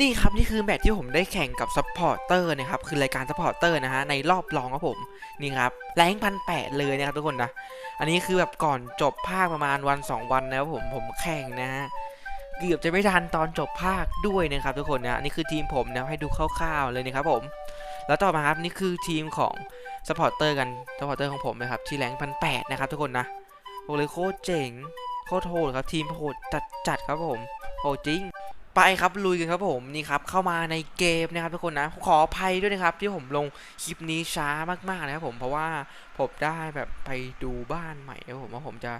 นี่ครับนี่คือแมตช์ที่ผมได้แข่งกับซัพพอร์เตอร์นะครับคือรายการซัพพอร์เตอร์นะฮะในรอบรองครับผมนี่ครับแรงพันแปดเลยนะครับทุกคนนะอันนี้คือแบบก่อนจบภาคประมาณวัน 2 วันนะครับผมผมแข่งนะฮะเกือบจะไม่ทันตอนจบภาคด้วยนะครับทุกคนนะอันนี้คือทีมผมนะให้ดูคร่าวๆเลยนะครับผมแล้วต่อมาครับนี่คือทีมของซัพพอร์เตอร์กันซัพพอร์เตอร์ของผมนะครับที่แรงพันแปดนะครับทุกคนนะบอกเลยโคตรเจ๋งโคตรโหดครับทีมโหดจัดจัดๆครับผมโหดจริง ไปครับลุยกันครับผมนี่ครับเข้ามาในเกมนะครับทุกคนนะขออภัยด้วยนะครับ ที่ผมลงคลิปนี้ช้ามากๆนะครับผมเพราะว่าผมได้แบบไปดูบ้านใหม่ครับผมว่าผมจะ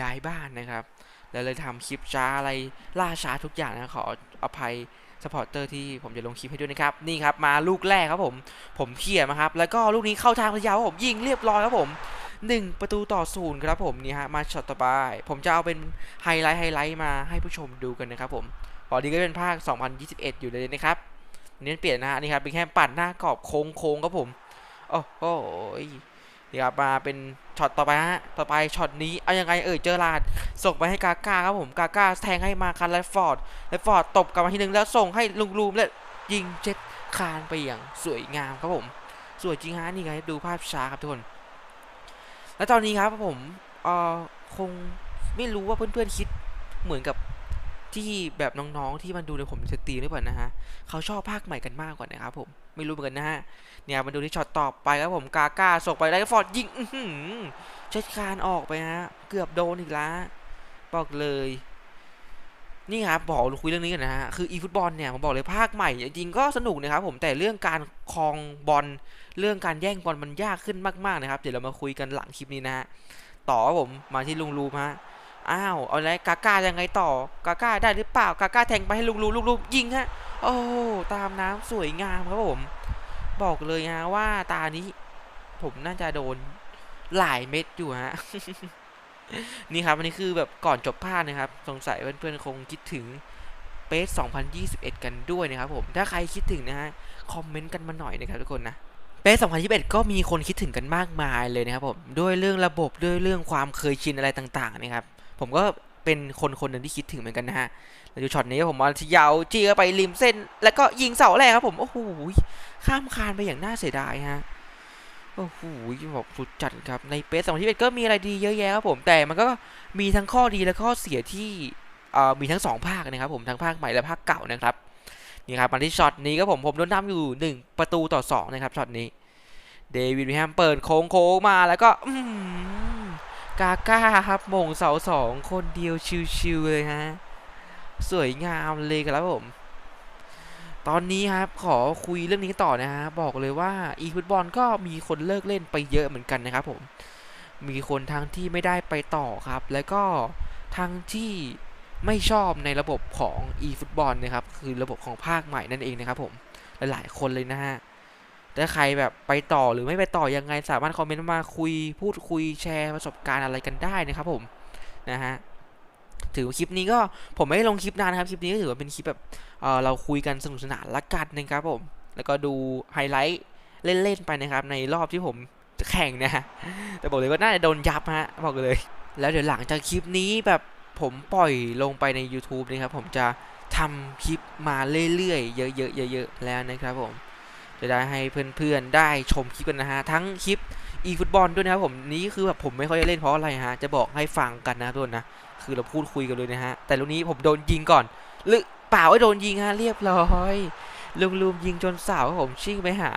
ย้ายบ้านนะครับแล้วเลยทำคลิปช้าอะไรล่าช้าทุกอย่างนะขออภัยสปอร์เตอร์ที่ผมจะลงคลิปให้ด้วยนะครับนี่ครับมาลูกแรกครับผม ผมเขี่ยมาครับแล้วก็ลูกนี้เข้าทางพยาวผมยิงเรียบร้อยครับผมหนึ่งประตูต่อศูนย์ครับผมนี่ฮะมาช็อตต่อไปผมจะเอาเป็นไฮไลท์ไฮไลท์มาให้ผู้ชมดูกันนะครับผม พอดีก็เป็นภาค 2021 อยู่เลยนะครับอันนี้เปลี่ยนนะฮะนี่ครับเป็นแค่ปั่นหน้ากรอบโค้งๆครับผมโอ้โหนี่ครับมาเป็นช็อตต่อไปฮะต่อไปช็อตนี้เอายังไงเอ่ยเจอลาดส่งไปให้กาก้าครับผมกาก้าแทงให้มาคันไลฟอร์ดไลฟอร์ดตบกลับมาทีหนึ่งแล้วส่งให้ลุงลูมและยิงเจ็ดคานไปอย่างสวยงามครับผม สวยจริงฮะนี่ไงดูภาพช้าครับทุกคนแล้วตอนนี้ครับผมเออคงไม่รู้ว่าเพื่อนๆคิดเหมือนกับ ที่แบบน้องๆที่มันดูในผมสตรีมหรือเปล่านะฮะเขาชอบภาคใหม่กันมากกว่านะครับผมไม่รู้เหมือนกันนะฮะเนี่ยมาดูที่ช็อตต่อไปครับผมกาก้าส่งไปไลฟ์ฟอร์ดยิงอื้อหือเช็ดคานออกไปฮะเกือบโดนอีกแล้วบอกเลยนี่ครับบอกคุยเรื่องนี้กันนะฮะ คืออีฟุตบอลเนี่ยผมบอกเลยภาคใหม่จริงก็สนุกนะครับผมแต่เรื่องการครองบอลเรื่องการแย่งบอลมันยากขึ้นมากๆนะครับ เดี๋ยวเรามาคุยกันหลังคลิปนี้นะฮะ ต่อผมมาที่ลุงรูมฮะ อ้าว เอาแล้วกาก้ายังไงต่อกาก้าได้หรือเปล่ากาก้าแทงไปให้ลุงลูลุงลูยิงฮะ โอ้ตามน้ำสวยงามครับผม บอกเลยฮะว่าตานี้ ผมน่าจะโดนหลายเม็ดอยู่ฮะนี่ครับอันนี้คือแบบก่อนจบภาคนะครับ สงสัยเพื่อนๆคงคิดถึงเปส2021 กันด้วยนะครับผม ถ้าใครคิดถึงนะฮะคอมเมนต์กันมาหน่อยนะครับทุกคนนะเปส2021 ก็มีคนคิดถึงกันมากมายเลยนะครับผม ด้วยเรื่องระบบด้วยเรื่องความเคยชินอะไรต่างๆนะครับ ผมก็เป็นคนคนหนึ่งที่คิดถึงเหมือนกันนะฮะแล้วดูช็อตนี้ผมมาทยาวจี้เข้าไปริมเส้น แล้วก็ยิงเสาแรกครับผม โอ้โห ข้ามคานไปอย่างน่าเสียดายฮะ โอ้โหบอกสุดจัดครับ ในเปส2021ก็มีอะไรดีเยอะแยะครับผม แต่มันก็มีทั้งข้อดีและข้อเสียที่มีทั้งสองภาคนะครับผมทั้งภาคใหม่และภาคเก่านะครับ นี่ครับมาที่ช็อตนี้ครับผมผมโดนนำอยู่ 1 ประตูต่อ2นะครับช็อตนี้ เดวิดวิแฮมเปิดโค้งโค้งมาแล้วก็ อื กาก้าครับมงเสาสองคนเดียวชิวๆเลยฮะ สวยงามเลยครับผม ตอนนี้ครับขอคุยเรื่องนี้ต่อนะฮะ บอกเลยว่าอีฟุตบอลก็มีคนเลิกเล่นไปเยอะเหมือนกันนะครับผม มีคนทั้งที่ไม่ได้ไปต่อครับ แล้วก็ทั้งที่ไม่ชอบในระบบของ e ฟุตบอลนะครับ คือระบบของภาคใหม่นั่นเองนะครับผม หลายๆคนเลยนะฮะ ถ้าใครแบบไปต่อหรือไม่ไปต่อยังไงสามารถคอมเมนต์มาคุยพูดคุยแชร์ประสบการณ์อะไรกันได้นะครับผมนะฮะถือคลิปนี้ก็ผมไม่ได้ลงคลิปนานนะครับคลิปนี้ก็ถือว่าเป็นคลิปแบบเเราคุยกันสนุกสนานละกันนะครับผม แล้วก็ดูไฮไลท์เล่นๆไปนะครับ ในรอบที่ผมแข่งนะฮะแต่บอกเลยว่าน่าจะโดนยับฮะบอกเลย แล้วเดี๋ยวหลังจากคลิปนี้แบบผมปล่อยลงไปใน YouTube นะครับผมจะทำคลิปมาเรื่อยๆเยอะๆเยอะๆแล้วนะครับผม จะได้ให้เพื่อนๆได้ชมคลิปกันนะฮะทั้งคลิป e ฟุตบอลด้วยนะครับผมนี่คือแบบผมไม่ค่อยได้เล่นเพราะอะไรฮะจะบอกให้ฟังกันนะทุกคนนะคือเราพูดคุยกันเลยนะฮะแต่ลูกนี้ผมโดนยิงก่อน หรือเปล่าไอ้โดนยิงฮะเรียบร้อยลุงลูมยิงจนสาวครับผมชิ่งไปหา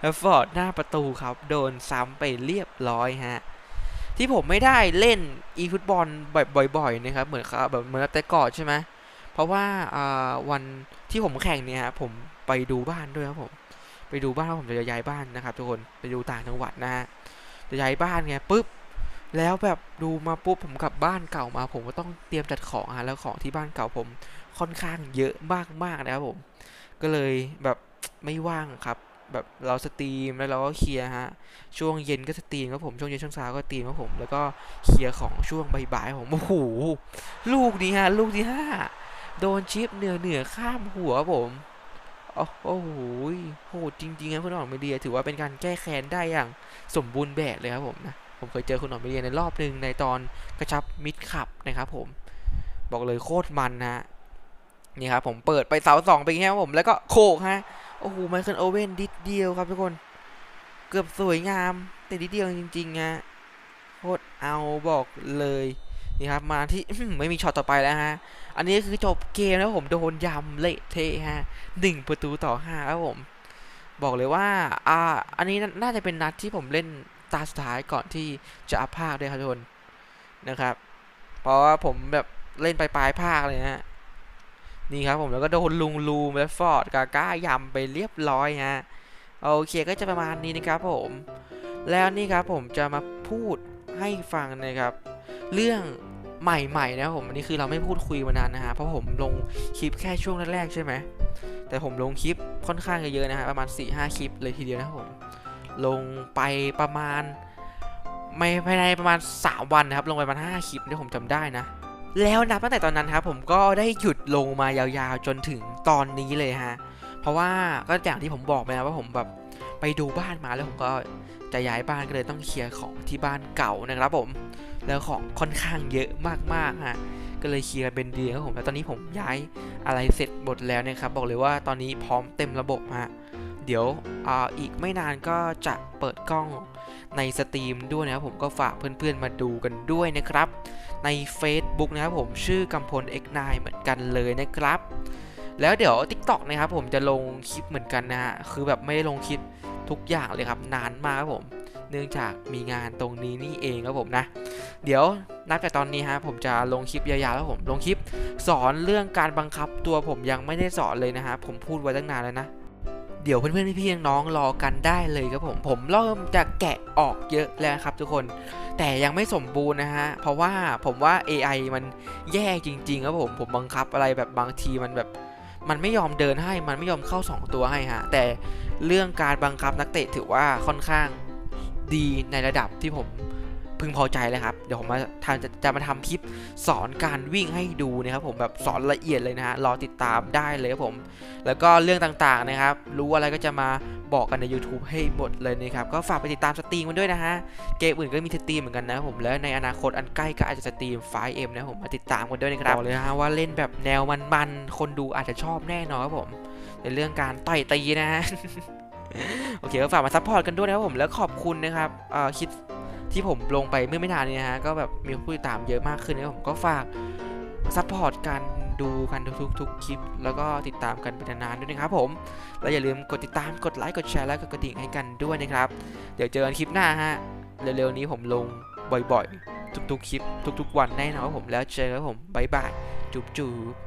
แล้วฟอร์ดหน้าประตูครับ โดนซ้ำไปเรียบร้อยฮะที่ผมไม่ได้เล่น e ฟุตบอลบ่อยๆนะครับเหมือนครับแบบเหมือนแต่ก่อนใช่ไหมเพราะว่าอ่าวันที่ผมแข่งเนี่ยฮะผมไปดูบ้านด้วยครับผม ไปดูบ้านผมจะย้ายบ้านนะครับ ทุกคนไปดูต่างจังหวัดนะฮะจะย้ายบ้านไงปุ๊บแล้วแบบดูมาปุ๊บผมกลับบ้านเก่ามา ผมก็ต้องเตรียมจัดของฮะแล้วของที่บ้านเก่าผมค่อนข้างเยอะมากๆนะครับผม ก็เลยแบบไม่ว่างครับ แบบเราสตรีมแล้วเราก็เคลียร์ฮะช่วงเย็นก็สตรีมครับผมช่วงเย็นช่วงเช้าก็สตรีมครับผมแล้วก็เคลียร์ของช่วงบ่ายๆผมโอ้โหลูกนี้ฮะลูกที่ห้าโดนชิปเหนือเหนือข้ามหัวผม โอ้โหโหดจริงๆครับคุณหนองเมเดีย ถือว่าเป็นการแก้แค้นได้อย่างสมบูรณ์แบบเลยครับผมนะ ผมเคยเจอคุณหนองเมเดียในรอบหนึ่งในตอนกระชับมิดขับนะครับผม บอกเลยโคตรมันนะนี่ครับผมเปิดไปเสาสองไปแค่ครับผม แล้วก็โขกฮะ โอ้โหไมเคิลโอเว่นดิดเดียวครับทุกคน เกือบสวยงาม แต่ดิดเดียวจริงๆฮะโคตรเอาบอกเลย นี่ครับมาที่ไม่มีช็อตต่อไปแล้วฮะ อันนี้คือจบเกมแล้วผมโดนยำเละเทะฮะหนึ่งประตูต่อห้าครับผม บอกเลยว่าอ่าอันนี้น่าจะเป็นนัดที่ผมเล่นตาสุดท้ายก่อนที่จะอัพภาคด้วยครับทุกคนนะครับ เพราะว่าผมแบบเล่นไปปลายภาคเลยฮะนี่ครับผมแล้วก็โดนลุงลูมและฟอร์ดกาก้ายำไปเรียบร้อยฮะโอเคก็จะประมาณนี้นะครับผม แล้วนี่ครับผมจะมาพูดให้ฟังนะครับ เรื่อง ใหม่ๆนะผมอันนี้คือเราไม่พูดคุยมานานนะฮะเพราะผมลงคลิปแค่ช่วงแรกๆใช่ไหมแต่ผมลงคลิปค่อนข้างจะเยอะนะฮะประมาณ 4-5 คลิปเลยทีเดียวนะผมลงไปประมาณไม่ภายในประมาณ 3 วันนะครับ ลงไปประมาณ5คลิปที่ผมจำได้นะ แล้วนับตั้งแต่ตอนนั้นครับผมก็ได้หยุดลงมายาวๆจนถึงตอนนี้เลยฮะเพราะว่าก็อย่างที่ผมบอกไปนะว่าผมแบบ ไปดูบ้านมาแล้วผมก็จะย้ายบ้านก็เลยต้องเคลียร์ของที่บ้านเก่านะครับผม แล้วของค่อนข้างเยอะมากๆฮะก็เลยเคลียร์เป็นเดือนครับผมแล้วตอนนี้ผมย้ายอะไรเสร็จหมดแล้วนะครับบอกเลยว่าตอนนี้พร้อมเต็มระบบฮะเดี๋ยวออีกไม่นานก็จะเปิดกล้องในสตรีมด้วยนะครับผมก็ฝากเพื่อนๆมาดูกันด้วยนะครับ ใน Facebook นะครับผมชื่อกำพล X9 เหมือนกันเลยนะครับ แล้วเดี๋ยว TikTok นะครับผมจะลงคลิปเหมือนกันนะฮะคือแบบไม่ได้ลงคลิปทุกอย่างเลยครับนานมากครับผม เนื่องจากมีงานตรงนี้นี่เองครับผมนะ เดี๋ยวนับจากตอนนี้ฮะผมจะลงคลิปยาวๆแล้วผมลงคลิป สอนเรื่องการบังคับตัวผมยังไม่ได้สอนเลยนะฮะผมพูดไว้ตั้งนานแล้วนะเดี๋ยวเพื่อนๆพี่ๆน้องๆรอกันได้เลยครับผมผมเริ่มจะแกะออกเยอะแล้วครับทุกคน แต่ยังไม่สมบูรณ์นะฮะเพราะว่าผมว่า AI มันแย่จริงๆครับผมผมบังคับอะไรแบบบางทีมันแบบ มันไม่ยอมเดินให้มันไม่ยอมเข้า 2 ตัวให้ฮะแต่เรื่องการบังคับนักเตะถือว่าค่อนข้างดีในระดับที่ผม พึงพอใจเลยครับ เดี๋ยวผมมาทำจะจะมาทำคลิปสอนการวิ่งให้ดูนะครับผมแบบสอนละเอียดเลยนะฮะรอติดตามได้เลยครับผม แล้วก็เรื่องต่างๆนะครับ รู้อะไรก็จะมาบอกกันใน YouTube ให้หมดเลยนะครับ ก็ฝากไปติดตามสตรีมกันด้วยนะฮะ เกมอื่นก็มีสตรีมเหมือนกันนะผมแล้วในอนาคตอันใกล้ก็อาจจะสตรีม 5M นะครับผมมาติดตามกันด้วยนะครับบอกเลยนะฮะว่าเล่นแบบแนวมันๆคนดูอาจจะชอบแน่นอนครับผม ในเรื่องการต่อยตีนะฮะโอเคก็ฝากมาซัพพอร์ตกันด้วยนะครับผมแล้วขอบคุณนะครับเอ่อคลิป ที่ผมลงไปเมื่อไม่นานนี้นะฮะก็แบบมีผู้ติดตามเยอะมากขึ้นนะครับผมก็ฝากซัพพอร์ตกันดูกันทุกๆทุกคลิป แล้วก็ติดตามกันไปนานๆด้วยนะครับผมแล้วอย่าลืมกดติดตามกดไลค์กดแชร์และกดกระดิ่งให้กันด้วยนะครับ เดี๋ยวเจอกันคลิปหน้าฮะเร็วๆนี้ผมลงบ่อยๆ ทุกๆคลิป ทุกๆ วันแน่นอนครับผมแล้วเจอกันผมบ๊ายบายจุ๊บๆ